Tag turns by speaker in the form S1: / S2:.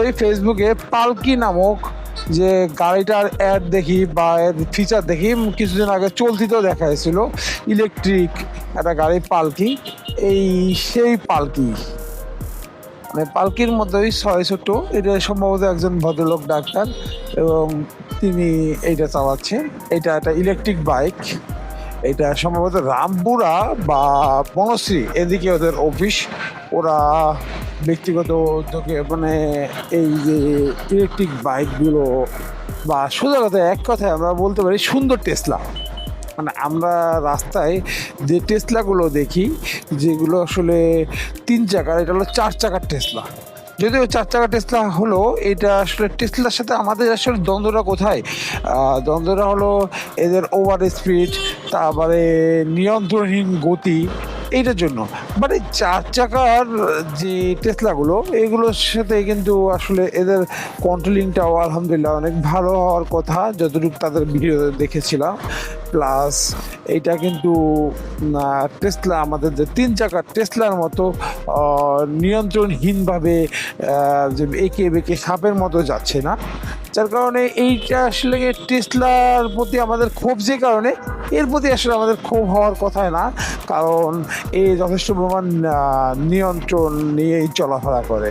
S1: ওই ফেসবুকে পালকি নামক যে গাড়িটার অ্যাড দেখি বা ফিচার দেখি, কিছুদিন আগে চলতিতেও দেখা হয়েছিল ইলেকট্রিক একটা গাড়ি পালকি। এই সেই পালকি। মানে পালকির মধ্যেই ছয় ছোট, এটা সম্ভবত একজন ভদ্রলোক ডাক্তার এবং তিনি এইটা চালাচ্ছেন এটা একটা ইলেকট্রিক বাইক এটা সম্ভবত রামপুরা বা বনশ্রী, এদিকে ওদের অফিস। ওরা ব্যক্তিগত উদ্যোগে মানে এই যে ইলেকট্রিক বাইকগুলো বা সোজা কথা এক কথায় আমরা বলতে পারি সুন্দর টেসলা মানে আমরা রাস্তায় যে টেসলাগুলো দেখি, যেগুলো আসলে তিন চাকার, এটা হলো চার চাকার টেসলা যদিও চার চাকা টেসলা হলো, এটা আসলে টেসলার সাথে আমাদের আসলে দ্বন্দ্বটা কোথায়? দ্বন্দ্বটা হলো এদের ওভার স্পিড তারপরে নিয়ন্ত্রণহীন গতি এইটার জন্য। বাট এই চার চাকার যে টেসলাগুলো, এগুলোর সাথে কিন্তু আসলে এদের কন্ট্রোলিংটাও আলহামদুলিল্লাহ অনেক ভালো হওয়ার কথা, যতটুকু তাদের ভিডিও দেখেছিলাম। প্লাস এইটা কিন্তু টেসলা, আমাদের যে তিন চাকার টেসলার মতো নিয়ন্ত্রণহীনভাবে যে এঁকে বেঁকে সাপের মতো যাচ্ছে না। যার কারণে এইটা আসলে টেসলার প্রতি আমাদের ক্ষোভ যে কারণে, এর প্রতি আসলে আমাদের ক্ষোভ হওয়ার কথাই না। কারণ এ যথেষ্ট প্রমাণ নিয়ন্ত্রণ নিয়েই চলাফেরা করে।